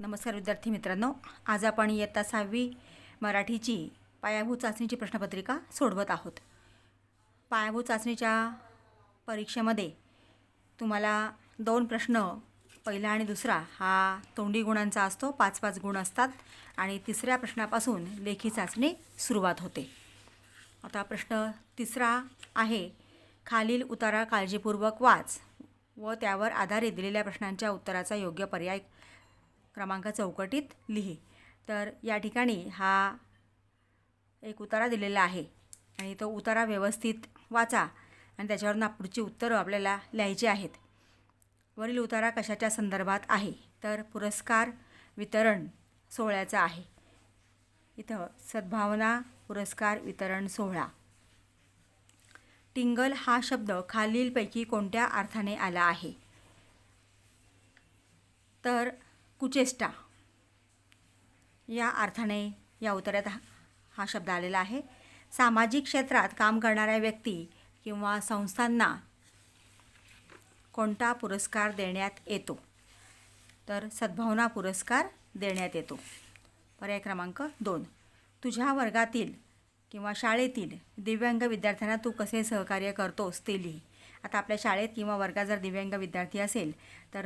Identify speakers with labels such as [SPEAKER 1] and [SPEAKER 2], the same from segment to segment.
[SPEAKER 1] नमस्कार विद्यार्थी मित्रांनो आज आपण इयत्ता सहावी मराठीची पायाभूत चाचणीची प्रश्नपत्रिका सोडवत आहोत. पायाभूत चाचणीच्या परीक्षेमध्ये तुम्हाला दोन प्रश्न पहिला आणि दुसरा हा तोंडी गुणांचा असतो पाच पाच गुण असतात आणि तिसऱ्या प्रश्नापासून लेखी चाचणी सुरुवात होते. आता प्रश्न तिसरा आहे खालील उतारा काळजीपूर्वक वाच व त्यावर आधारित दिलेल्या प्रश्नांच्या उत्तराचा योग्य पर्याय क्रमांक चौकटीत लिही. तर या ठिकाणी हा एक उतारा दिलेला आहे आणि तो उतारा व्यवस्थित वाचा आणि त्याच्यावरून पुढची उत्तरं आपल्याला लिहायची आहेत. वरील उतारा कशाच्या संदर्भात आहे? तर पुरस्कार वितरण सोहळ्याचा आहे. इथं सद्भावना पुरस्कार वितरण सोहळा. टिंगल हा शब्द खालीलपैकी कोणत्या अर्थाने आला आहे? तर कुचेष्टा. या अर्थाने या उत्तरात हा- हा शब्द आलेला आहे. सामाजिक क्षेत्रात काम करणाऱ्या व्यक्ती किंवा संस्थांना कोणता पुरस्कार देण्यात येतो? तर सद्भावना पुरस्कार देण्यात येतो. पर्याय क्रमांक दोन. तुझ्या वर्गातील किंवा शाळेतील दिव्यांग विद्यार्थ्यांना तू कसे सहकार्य करतोस ते लिही आता आपल्या शाळेत किंवा वर्गात जर दिव्यांग विद्यार्थी असेल तर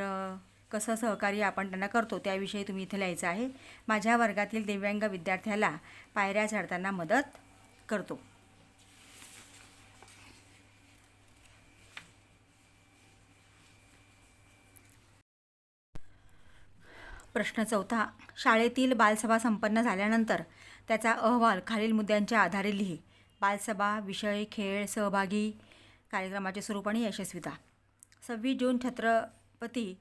[SPEAKER 1] कसं सहकार्य आपण त्यांना करतो त्याविषयी तुम्ही इथे लिहायचं आहे. माझ्या वर्गातील दिव्यांग विद्यार्थ्याला पायऱ्या चढताना मदत करतो. प्रश्न चौथा. शाळेतील बालसभा संपन्न झाल्यानंतर त्याचा अहवाल खालील मुद्द्यांच्या आधारे लिही. बालसभा विषय खेळ सहभागी कार्यक्रमाचे स्वरूप आणि यशस्विता. सव्वीस जून छत्रपती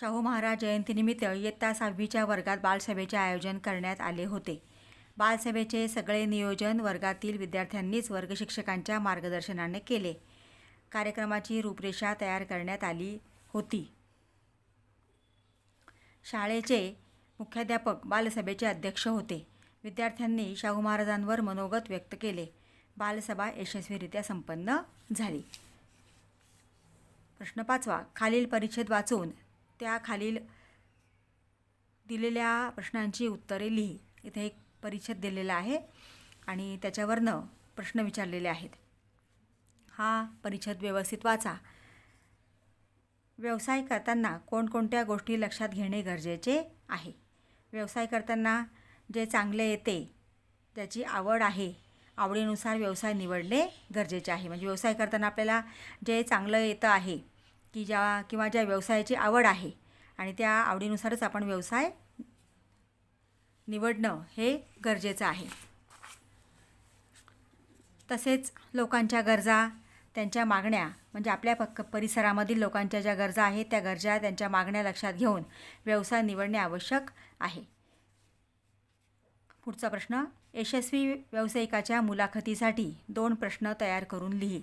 [SPEAKER 1] शाहू महाराज जयंतीनिमित्त इयत्ता सहावीच्या वर्गात बालसभेचे आयोजन करण्यात आले होते. बालसभेचे सगळे नियोजन वर्गातील विद्यार्थ्यांनीच वर्गशिक्षकांच्या मार्गदर्शनाने केले. कार्यक्रमाची रूपरेषा तयार करण्यात आली होती. शाळेचे मुख्याध्यापक बालसभेचे अध्यक्ष होते. विद्यार्थ्यांनी शाहू महाराजांवर मनोगत व्यक्त केले. बालसभा यशस्वीरित्या संपन्न झाली. प्रश्न पाचवा. खालील परिच्छेद वाचून त्या खालील दिलेल्या प्रश्नांची उत्तरे लिही. इथे एक परिच्छेद दिलेला आहे आणि त्याच्यावरनं प्रश्न विचारलेले आहेत. हा परिच्छेद व्यवस्थित वाचा. व्यवसाय करताना कोणकोणत्या गोष्टी लक्षात घेणे गरजेचे आहे? व्यवसाय करताना जे चांगले येते त्याची आवड आहे आवडीनुसार व्यवसाय निवडणे गरजेचे आहे. म्हणजे व्यवसाय करताना आपल्याला जे चांगलं येतं आहे की ज्या किंवा ज्या व्यवसायाची आवड आहे आणि त्या आवडीनुसारच आपण व्यवसाय निवडणं हे गरजेचं आहे. तसेच लोकांच्या गरजा त्यांच्या मागण्या म्हणजे आपल्या पक्क परिसरामधील लोकांच्या ज्या गरजा आहेत त्या गरजा त्यांच्या मागण्या लक्षात घेऊन व्यवसाय निवडणे आवश्यक आहे. पुढचा प्रश्न यशस्वी व्यावसायिकाच्या मुलाखतीसाठी दोन प्रश्न तयार करून लिही.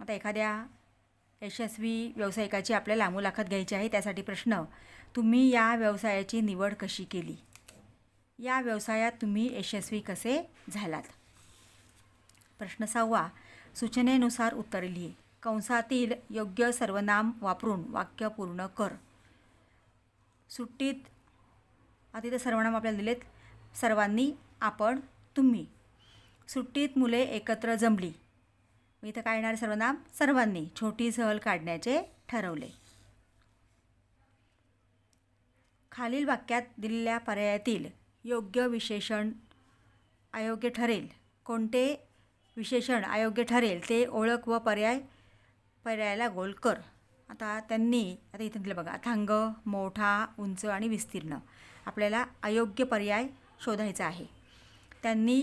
[SPEAKER 1] आता एखाद्या यशस्वी व्यावसायिकाची आपल्याला मुलाखत घ्यायची आहे त्यासाठी प्रश्न तुम्ही या व्यवसायाची निवड कशी केली? या व्यवसायात तुम्ही यशस्वी कसे झालात? प्रश्न सहावा सूचनेनुसार उत्तर लिही. कंसातील योग्य सर्वनाम वापरून वाक्य पूर्ण कर. सुट्टीत आता इथं सर्वनाम आपल्याला दिलेत. सर्वांनी आपण तुम्ही. सुट्टीत मुले एकत्र जमली. मी इथं काय येणार सर्वनाम सर्वांनी. छोटी सहल काढण्याचे ठरवले. खालील वाक्यात दिलेल्या पर्यायातील योग्य विशेषण अयोग्य ठरेल. कोणते विशेषण अयोग्य ठरेल ते ओळख व पर्याय पर्यायाला गोल कर. आता त्यांनी आता इथं दिलं बघा अथांग मोठा उंच आणि विस्तीर्ण. आपल्याला अयोग्य पर्याय शोधायचा आहे. त्यांनी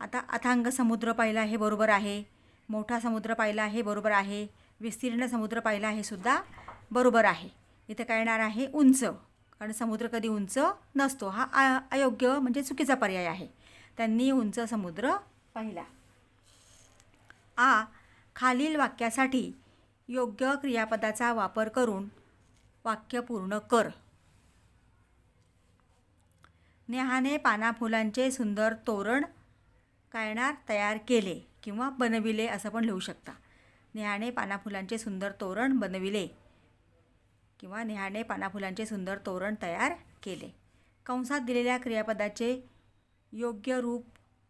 [SPEAKER 1] आता अथांग समुद्र पाहिला हे बरोबर आहे. मोठा समुद्र पाहिला हे बरोबर आहे. विस्तीर्ण समुद्र पाहिला हे सुद्धा बरोबर आहे. इथं काय येणार आहे? उंच. कारण समुद्र कधी उंच नसतो. हा अ अयोग्य म्हणजे चुकीचा पर्याय आहे. त्यांनी उंच समुद्र पाहिला. आ खालील वाक्यासाठी योग्य क्रियापदाचा वापर करून वाक्य पूर्ण कर. नेहाने पाना फुलांचे सुंदर तोरण कायणार तयार केले. किंवा बनविले असं पण लिहू शकता. नेहाने पाना फुलांचे सुंदर तोरण बनविले किंवा नेहाने पानाफुलांचे सुंदर तोरण तयार केले. कंसात दिलेल्या क्रियापदाचे योग्य रूप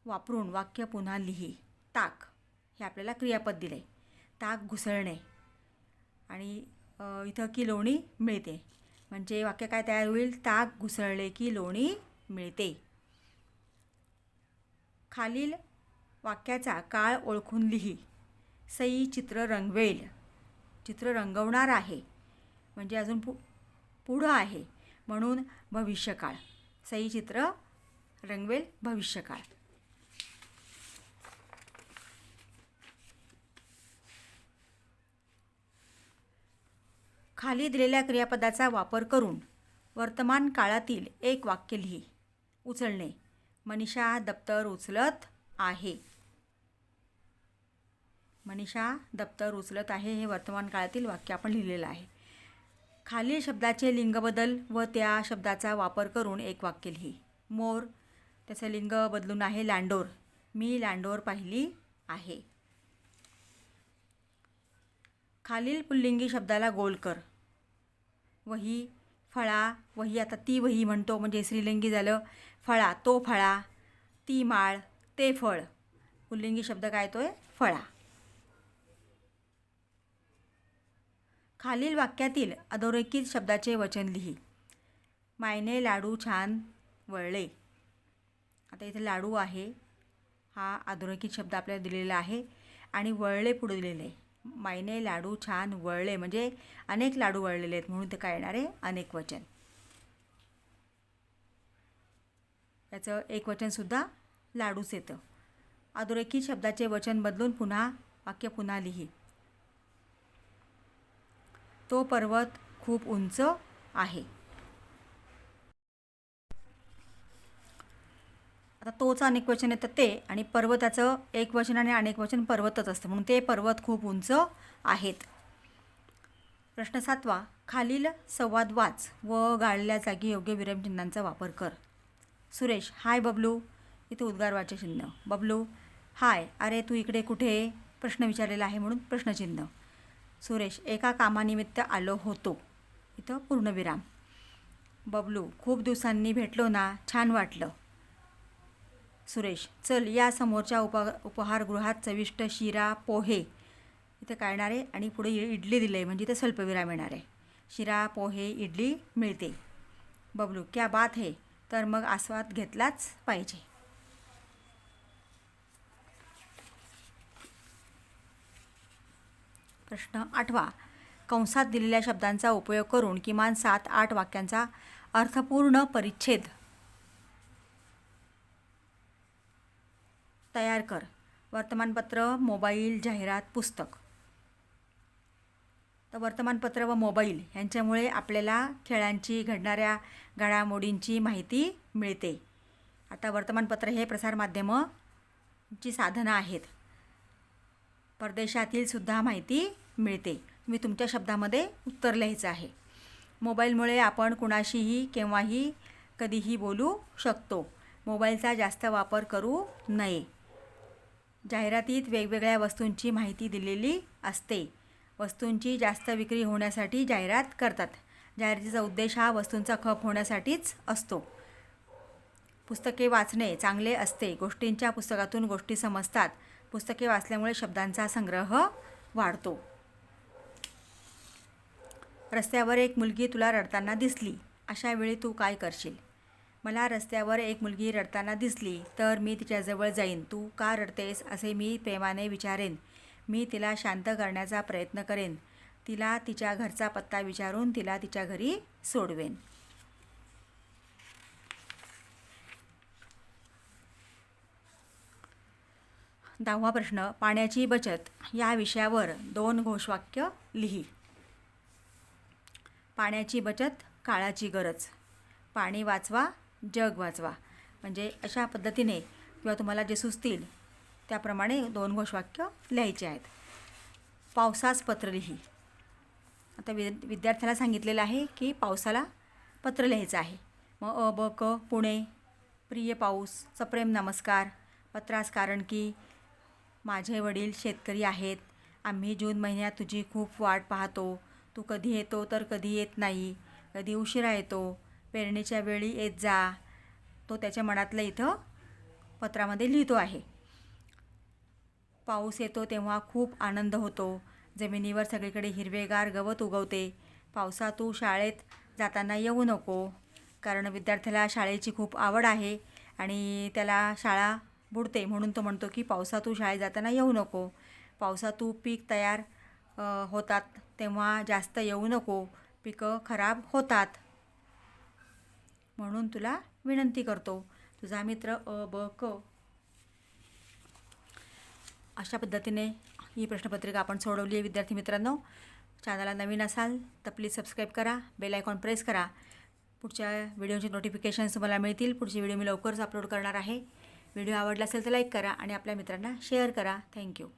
[SPEAKER 1] वापरून वाक्य पुन्हा लिही. ताक. हे आपल्याला क्रियापद दिले. ताक घुसळणे. आणि इथं की लोणी मिळते. म्हणजे वाक्य काय तयार होईल? ताक घुसळले की लोणी मिळते. खालील वाक्याचा काळ ओळखून लिही. सई चित्र रंगवेल चित्र रंगवणार आहे. म्हणजे अजून पु पुढं आहे. म्हणून भविष्यकाळ. सई चित्र रंगवेल भविष्यकाळ. खाली दिलेल्या क्रियापदाचा वापर करून वर्तमान काळातील एक वाक्य लिही. उचलणे. मनीषा दप्तर उचलत आहे. मनीषा दप्तर उचलत आहे हे वर्तमान काळातील वाक्य आपण लिहिलेलं आहे. खालील शब्दाचे लिंगबदल व त्या शब्दाचा वापर करून एक वाक्य लिही. मोर त्याचं लिंग बदलून आहे लांडोर. मी लांडोर पाहिली आहे. खालील पुल्लिंगी शब्दाला गोल कर. वही फळा वही आता ती वही म्हणतो म्हणजे स्त्रीलिंगी झालं. फळा तो फळा ती माळ ते फळ. पुल्लिंगी शब्द काय तो आहे फळा. खालील वाक्यातील अधोरेखित शब्दाचे वचन लिही. मायने लाडू छान वळले. आता इथे लाडू आहे. हा अधोरेखित शब्द आपल्याला दिलेला आहे आणि वळले पुढे दिलेले. आहे मायने लाडू छान वळले. म्हणजे अनेक लाडू वळलेले आहेत म्हणून ते काय येणार आहे? अनेक वचन. याचं एक वचनसुद्धा लाडूच येतं. अधोरेखित शब्दाचे वचन बदलून पुन्हा वाक्य पुन्हा लिही. तो पर्वत खूप उंच आहे. आता तोचं अनेक वचन येतं ते आणि पर्वताचं एक वचन आणि अनेक वचन पर्वतच असतं. म्हणून ते पर्वत खूप उंच आहेत. प्रश्न सातवा खालील संवाद वाच व गाळल्या जागी योग्य विरामचिन्हांचा वापर कर. सुरेश हाय बबलू. इथे उद्गारवाचे चिन्ह बबलू हाय. अरे तू इकडे कुठे? प्रश्न विचारलेला आहे म्हणून प्रश्नचिन्ह. सुरेश एका कामानिमित्त आलो होतो. इथं पूर्णविराम. बबलू खूप दिवसांनी भेटलो ना? छान वाटलं. सुरेश चल या समोरच्या उप उपहारगृहात चविष्ट शिरा पोहे. इथं काय येणार आहे? आणि पुढे इडली दिलं आहे म्हणजे इथं स्वल्पविराम येणार आहे. शिरा पोहे इडली मिळते. बबलू क्या बात है. तर मग आस्वाद घेतलाच पाहिजे. प्रश्न आठवा. कंसात दिलेल्या शब्दांचा उपयोग करून किमान सात आठ वाक्यांचा अर्थपूर्ण परिच्छेद तयार कर. वर्तमानपत्र मोबाईल जाहिरात पुस्तक. तर वर्तमानपत्र व मोबाईल यांच्यामुळे आपल्याला खेळांची घडणाऱ्या घडामोडींची माहिती मिळते. आता वर्तमानपत्र हे प्रसारमाध्यमं ची साधनं आहेत. परदेशातील सुद्धा माहिती मिळते. मी तुमच्या शब्दामध्ये उत्तर लिहायचं आहे. मोबाईलमुळे आपण कुणाशीही केव्हाही कधीही बोलू शकतो. मोबाईलचा जास्त वापर करू नये. जाहिरातीत वेगवेगळ्या वस्तूंची माहिती दिलेली असते. वस्तूंची जास्त विक्री होण्यासाठी जाहिरात करतात. जाहिरातीचा उद्देश हा वस्तूंचा खप होण्यासाठीच असतो. पुस्तके वाचणे चांगले असते. गोष्टींच्या पुस्तकातून गोष्टी समजतात. पुस्तके वाचल्यामुळे शब्दांचा संग्रह वाढतो. रस्त्यावर एक मुलगी तुला रडताना दिसली अशा वेळी तू काय करशील? मला रस्त्यावर एक मुलगी रडताना दिसली तर मी तिच्याजवळ जाईन. तू का रडतेस असे मी प्रेमाने विचारेन. मी तिला शांत करण्याचा प्रयत्न करेन. तिला तिच्या घरचा पत्ता विचारून तिला तिच्या घरी सोडवेन. दहावा प्रश्न पाण्याची बचत या विषयावर दोन घोषवाक्य लिही. पाण्याची बचत काळाची गरज. पाणी वाचवा जग वाचवा. म्हणजे अशा पद्धतीने किंवा तुम्हाला जे सुचतील त्याप्रमाणे दोन घोषवाक्य लिहायचे आहेत. पावसास पत्र लिही. आता वि विद्यार्थ्याला सांगितलेलं आहे की पावसाला पत्र लिहायचं आहे. मग अ ब क पुणे प्रिय पाऊस सप्रेम नमस्कार. पत्रास कारण की माझे वडील शेतकरी आहेत. आम्ही जून महिन्यात तुझी खूप वाट पाहतो. तू कधी येतो तर कधी येत नाही. कधी उशिरा येतो. पेरणीच्या वेळी येत जा. तो त्याच्या मनातलं इथं पत्रामध्ये लिहितो आहे. पाऊस येतो तेव्हा खूप आनंद होतो. जमिनीवर सगळीकडे हिरवेगार गवत उगवते. पावसा तू शाळेत जाताना येऊ नको. कारण विद्यार्थ्याला शाळेची खूप आवड आहे आणि त्याला शाळा बुडते म्हणून तो म्हणतो की पावसातू शाळेत जाताना येऊ नको. पावसा तू पीक तयार होतात तेव्हा जास्त येऊ नको. पिकं खराब होतात. म्हणून तुला विनंती करतो. तुझा मित्र अ ब क. अशा पद्धतीने ही प्रश्नपत्रिका आपण सोडवली आहे विद्यार्थी मित्रांनो. चॅनलला नवीन असाल तर प्लीज सबस्क्राईब करा बेल आयकॉन प्रेस करा. पुढच्या व्हिडिओचे नोटिफिकेशन्स तुम्हाला मिळतील. पुढची व्हिडिओ मी लवकरच अपलोड करणार आहे. व्हिडिओ आवडला असेल तर लाईक करा आणि आपल्या मित्रांना शेअर करा. थँक्यू.